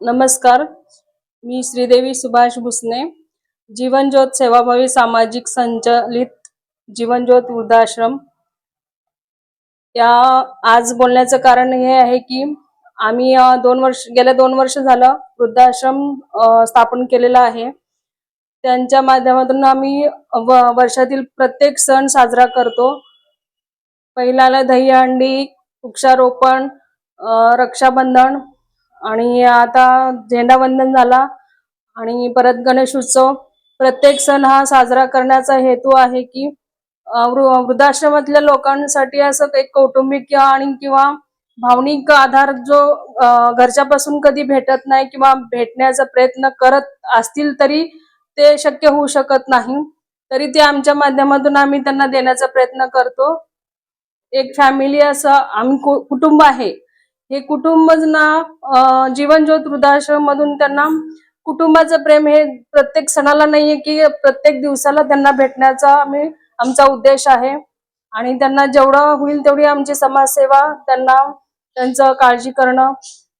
नमस्कार. मी श्रीदेवी सुभाष भुसने. जीवनज्योत सेवाभावी सामाजिक संचलित जीवनज्योत वृद्धाश्रम. या आज बोलण्याचं कारण हे आहे की आम्ही दोन वर्ष गेल्या दोन वर्ष झालं वृद्धाश्रम स्थापन केलेला आहे. त्यांच्या माध्यमातून आम्ही व- वर्षातील प्रत्येक सण साजरा करतो. पहिल्याला दहीहंडी वृक्षारोपण रक्षाबंधन आणि आता झेंडावंदन झाला आणि परत गणेश उत्सव. प्रत्येक सण हा साजरा करण्याचा हेतू आहे की वृद्धाश्रमातल्या लोकांसाठी असं एक कौटुंबिक किंवा आणि किंवा भावनिक आधार जो घरच्यापासून कधी भेटत नाही किंवा भेटण्याचा प्रयत्न करत असतील तरी ते शक्य होऊ शकत नाही. तरी ते आमच्या माध्यमातून आम्ही त्यांना देण्याचा प्रयत्न करतो. एक फॅमिली असं आम्ही कुटुंब आहे. हे कुटुंब ना जीवनज्योत वृद्धाश्रम मधून त्यांना कुटुंबाचं प्रेम हे प्रत्येक सणाला नाहीये की प्रत्येक दिवसाला त्यांना भेटण्याचा आम्ही आमचा उद्देश आहे. आणि त्यांना जेवढं होईल तेवढी आमची समाजसेवा त्यांना त्यांचं काळजी करणं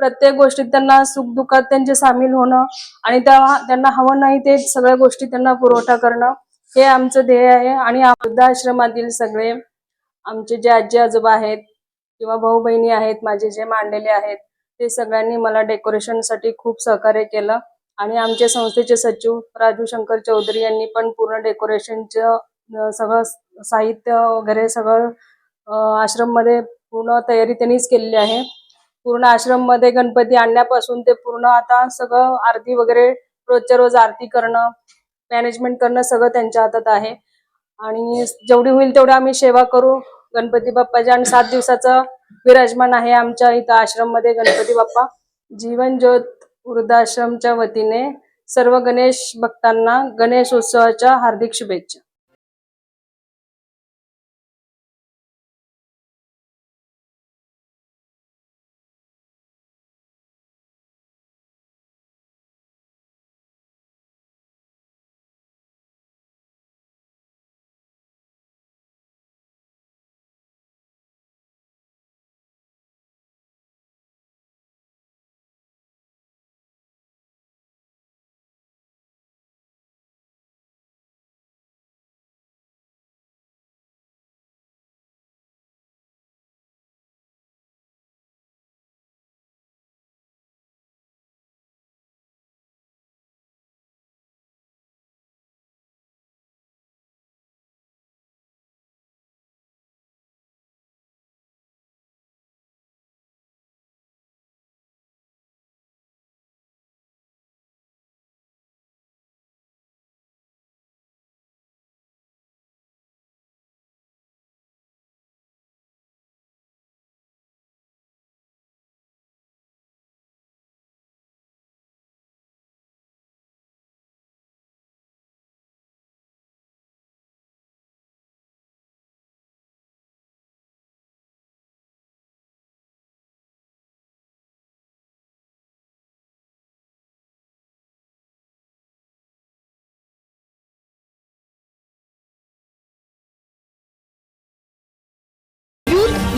प्रत्येक गोष्टीत त्यांना सुखदुःखात त्यांचे सामील होणं आणि त्या- त्यांना हवं नाही ते सगळ्या गोष्टी त्यांना पुरवठा करणं हे आमचं ध्येय आहे. आणि वृद्धाश्रमातील सगळे आमचे जे आजी आजोबा आहेत किंवा भाऊ बहिणी आहेत माझे जे मांडलेले आहेत ते सगळ्यांनी मला डेकोरेशनसाठी खूप सहकार्य केलं. आणि आमचे संस्थेचे सचिव राजू शंकर चौधरी यांनी पण पूर्ण डेकोरेशनचं सगळं साहित्य वगैरे सगळं आश्रममध्ये पूर्ण तयारी त्यांनीच केलेली आहे. पूर्ण आश्रममध्ये गणपती आणण्यापासून ते पूर्ण आता सगळं आरती वगैरे रोजच्या रोज आरती करणं मॅनेजमेंट करणं सगळं त्यांच्या हातात आहे. आणि जेवढी होईल तेवढी आम्ही सेवा करू. गणपती बाप्पाच्या आणि सात दिवसाचं विराजमान आहे आमच्या इथं आश्रममध्ये गणपती बाप्पा. जीवन ज्योत वृद्धाश्रमच्या वतीने सर्व गणेश भक्तांना गणेश उत्सवाच्या हार्दिक शुभेच्छा.